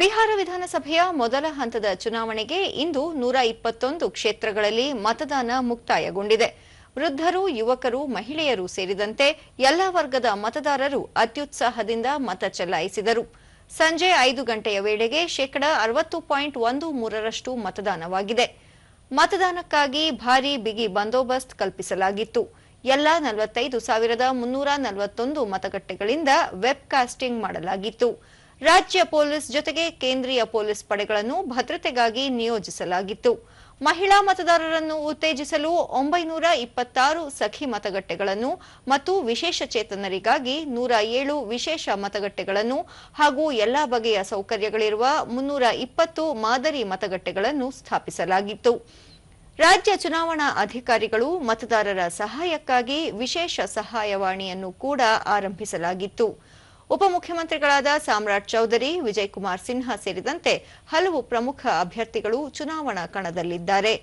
ಬಿಹಾರ ವಿಧಾನಸಭೆಯ ಮೊದಲ ಹಂತದ ಚುನಾವಣೆಗೆ ಇಂದು ನೂರ ಇಪ್ಪತ್ತೊಂದು ಕ್ಷೇತ್ರಗಳಲ್ಲಿ ಮತದಾನ ಮುಕ್ತಾಯಗೊಂಡಿದೆ. ವೃದ್ಧರು, ಯುವಕರು, ಮಹಿಳೆಯರು ಸೇರಿದಂತೆ ಎಲ್ಲ ವರ್ಗದ ಮತದಾರರು ಅತ್ಯುತ್ಸಾಹದಿಂದ ಮತ ಚಲಾಯಿಸಿದರು. ಸಂಜೆ ಐದು ಗಂಟೆಯ ವೇಳೆಗೆ ಶೇಕಡ ಅರವತ್ತು ಪಾಯಿಂಟ್ ಒಂದು ಮೂರರಷ್ಟು ಮತದಾನವಾಗಿದೆ. ಮತದಾನಕ್ಕಾಗಿ ಭಾರೀ ಬಿಗಿ ಬಂದೋಬಸ್ತ್ ಕಲ್ಪಿಸಲಾಗಿತ್ತು. ಎಲ್ಲ ನಲವತ್ತೈದು ಸಾವಿರದ ಮುನ್ನೂರ ನಲವತ್ತೊಂದು ಮತಗಟ್ಟೆಗಳಿಂದ ವೆಬ್ ಕಾಸ್ಟಿಂಗ್ ಮಾಡಲಾಗಿತ್ತು. ರಾಜ್ಯ ಪೊಲೀಸ್ ಜೊತೆಗೆ ಕೇಂದ್ರೀಯ ಪೊಲೀಸ್ ಪಡೆಗಳನ್ನು ಭದ್ರತೆಗಾಗಿ ನಿಯೋಜಿಸಲಾಗಿತ್ತು. ಮಹಿಳಾ ಮತದಾರರನ್ನು ಉತ್ತೇಜಿಸಲು ಒಂಬೈನೂರ ಇಪ್ಪತ್ತಾರು ಸಖಿ ಮತಗಟ್ಟೆಗಳನ್ನು ಮತ್ತು ವಿಶೇಷ ಚೇತನರಿಗಾಗಿ ನೂರ ಏಳು ವಿಶೇಷ ಮತಗಟ್ಟೆಗಳನ್ನು ಹಾಗೂ ಎಲ್ಲಾ ಬಗೆಯ ಸೌಕರ್ಯಗಳಿರುವ ಮುನ್ನೂರ ಇಪ್ಪತ್ತು ಮಾದರಿ ಮತಗಟ್ಟೆಗಳನ್ನು ಸ್ಥಾಪಿಸಲಾಗಿತ್ತು. ರಾಜ್ಯ ಚುನಾವಣಾ ಅಧಿಕಾರಿಗಳು ಮತದಾರರ ಸಹಾಯಕ್ಕಾಗಿ ವಿಶೇಷ ಸಹಾಯವಾಣಿಯನ್ನು ಕೂಡ ಆರಂಭಿಸಲಾಗಿತ್ತು. ಉಪಮುಖ್ಯಮಂತ್ರಿಗಳಾದ ಸಾಮ್ರಾಟ್ ಚೌಧರಿ ವಿಜಯ್ ಕುಮಾರ್ ಸಿನ್ಹಾ ಸೇರಿದಂತೆ ಹಲವು ಪ್ರಮುಖ ಅಭ್ಯರ್ಥಿಗಳು ಚುನಾವಣಾ ಕಣದಲ್ಲಿದ್ದಾರೆ.